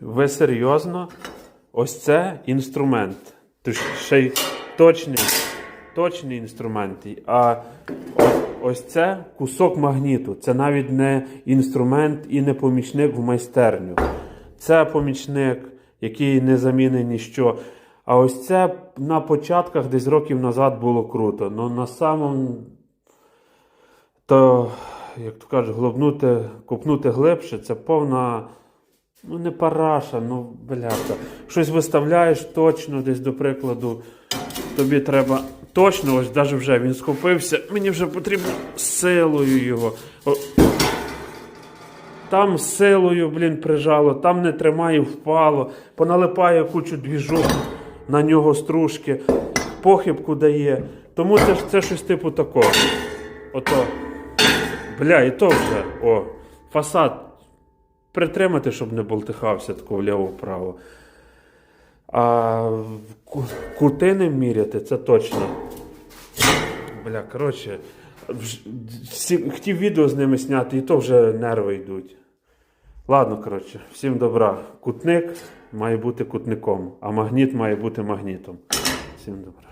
Ви серйозно? Ось це інструмент. Тож ще й точний, точний інструмент. А ось, це кусок магніту. Це навіть не інструмент і не помічник в майстерню. Це помічник, який не замінить ніщо. А ось це на початках десь років назад було круто. Ну на самому то, як то кажуть, глибнути, копнути глибше, це повна. Ну, не параша, ну бляха. Щось виставляєш точно, десь до прикладу. Тобі треба точно, ось навіть вже він схопився. Мені вже потрібно силою його. О, Там силою, блін, прижало, там не тримає, впало, поналипає кучу двіжок на нього стружки, похибку дає. Тому це, це щось типу такого. Ото. Бля, і то вже. О, фасад притримати, щоб не болтихався тако вліво-вправо. А ку- кути не міряти, це точно. Бля, коротше, всі, хотів відео з ними зняти, і то вже нерви йдуть. Ладно, коротше, всім добра. Кутник має бути кутником, а магніт має бути магнітом. Всім добра.